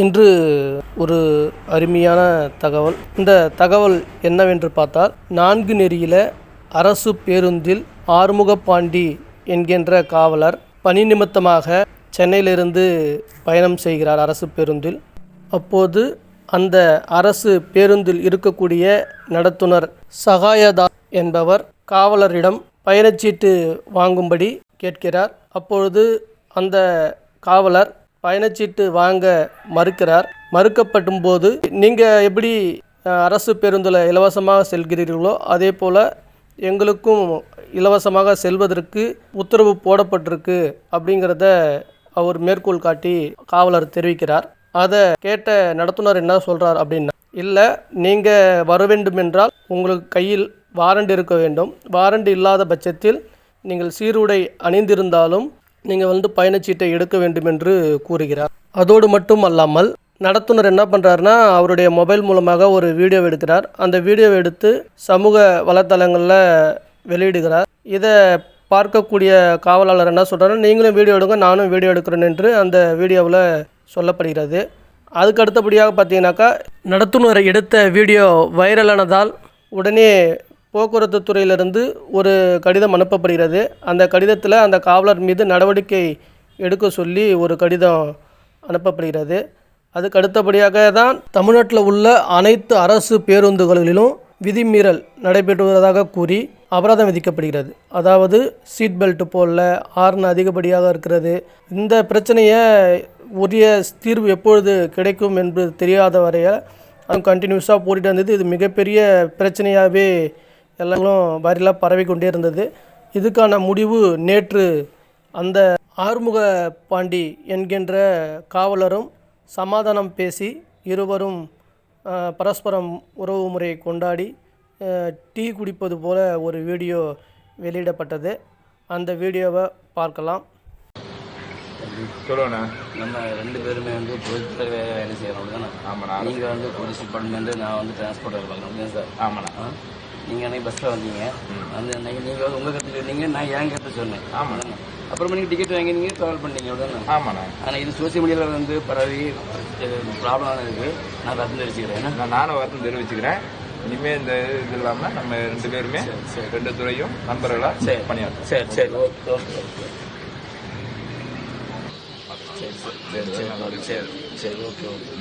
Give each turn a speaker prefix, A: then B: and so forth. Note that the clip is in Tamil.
A: இன்று ஒரு அருமையான தகவல். இந்த தகவல் என்னவென்று பார்த்தால் நான்கு நெறியில் அரசு பேருந்தில் ஆறுமுகப்பாண்டி என்கின்ற காவலர் பணி நிமித்தமாக சென்னையிலிருந்து பயணம் செய்கிறார் அரசு பேருந்தில். அப்போது அந்த அரசு பேருந்தில் இருக்கக்கூடிய நடத்துனர் சகாயதா என்பவர் காவலரிடம் பயணச்சீட்டு வாங்கும்படி கேட்கிறார். அப்பொழுது அந்த காவலர் பயணச்சீட்டு வாங்க மறுக்கிறார். மறுக்கப்படும் போது நீங்கள் எப்படி அரசு பேருந்தில் இலவசமாக செல்கிறீர்களோ அதே போல் எங்களுக்கும் இலவசமாக செல்வதற்கு உத்தரவு போடப்பட்டிருக்கு அப்படிங்கிறத அவர் மேற்கோள் காட்டி காவலர் தெரிவிக்கிறார். அதை கேட்ட நடத்துனர் என்ன சொல்கிறார் அப்படின்னா இல்லை நீங்கள் வர வேண்டும் என்றால் உங்களுக்கு கையில் வாரண்ட் இருக்க வேண்டும். வாரண்ட் இல்லாத பட்சத்தில் நீங்கள் சீருடை அணிந்திருந்தாலும் நீங்கள் வந்து பயணச்சீட்டை எடுக்க வேண்டும் என்று கூறுகிறார். அதோடு மட்டும் அல்லாமல் நடத்துனர் என்ன பண்ணுறாருனா அவருடைய மொபைல் மூலமாக ஒரு வீடியோ எடுக்கிறார். அந்த வீடியோவை எடுத்து சமூக வலைத்தளங்களில் வெளியிடுகிறார். இதை பார்க்கக்கூடிய காவலாளர் என்ன சொல்கிறாரு நீங்களும் வீடியோ எடுங்க நானும் வீடியோ எடுக்கிறேன் என்று அந்த வீடியோவில் சொல்லப்படுகிறது. அதுக்கு அடுத்தபடியாக பார்த்தீங்கன்னாக்கா நடத்துனர் எடுத்த வீடியோ வைரலானதால் உடனே போக்குவரத்து துறையிலிருந்து ஒரு கடிதம் அனுப்பப்படுகிறது. அந்த கடிதத்தில் அந்த காவலர் மீது நடவடிக்கை எடுக்க சொல்லி ஒரு கடிதம் அனுப்பப்படுகிறது. அதுக்கு அடுத்தபடியாக தான் தமிழ்நாட்டில் உள்ள அனைத்து அரசு பேருந்துகளிலும் விதிமீறல் நடைபெற்றுவதாக கூறி அபராதம் விதிக்கப்படுகிறது. அதாவது சீட் பெல்ட் போடல ஹார்ன் அதிகப்படியாக இருக்கிறது. இந்த பிரச்சனையை உரிய தீர்வு எப்பொழுது கிடைக்கும் என்பது தெரியாத வரையில் அது கண்டினியூஸாக போட்டுட்டு இருந்தது இது மிகப்பெரிய பிரச்சனையாகவே எல்லாரும் வைரலாக பரவி கொண்டே இருந்தது. இதுக்கான முடிவு நேற்று அந்த ஆறுமுக பாண்டி என்கின்ற காவலரும் சமாதானம் பேசி இருவரும் பரஸ்பரம் உறவு முறையை கொண்டாடி டீ குடிப்பது போல ஒரு வீடியோ வெளியிடப்பட்டது. அந்த வீடியோவை பார்க்கலாம்.
B: சொல்லுங்கண்ணா.
C: நம்ம ரெண்டு பேருமே வந்து பொதுத்துறை வேலை செய்கிறோம் தானே
B: ஆமாண்ணா.
C: நீங்கள் வந்து போலீஸ் டிபார்ட்மெண்ட் நான் வந்து டிரான்ஸ்போர்ட் பார்க்குறேன் சார்?
B: ஆமாண்ணா.
C: நீங்கள் அன்னைக்கு பஸ்ஸில் வந்தீங்க. வந்து அன்னைக்கு நீங்கள் உங்கள் கருத்து சொன்னீங்க நான் என் கருத்து சொன்னேன்?
B: ஆமாண்ணா
C: அப்புறமா நீங்கள் டிக்கெட் வாங்கி நீங்கள் ட்ராவல் பண்ணீங்க அவ்வளோதானே
B: ஆமாண்ணா
C: ஆனால் இது சோசியல் மீடியாவில் வந்து பரவி ப்ராப்ளம் இருக்குது நான் ரத்து தெரிவிச்சுக்கிறேன்.
B: நான் நானும் வருத்தம் தெரிவிச்சுக்கிறேன். இனிமே இந்த இது இல்லாம நம்ம ரெண்டு பேருமே ரெண்டு துறையும் நண்பர்களா
C: சரி.
B: பணியாற்றும்
C: சரி சரி. ஓகே ஓகே சரி சரி. சரி சரி சரி. சரி ஓகே ஓகே.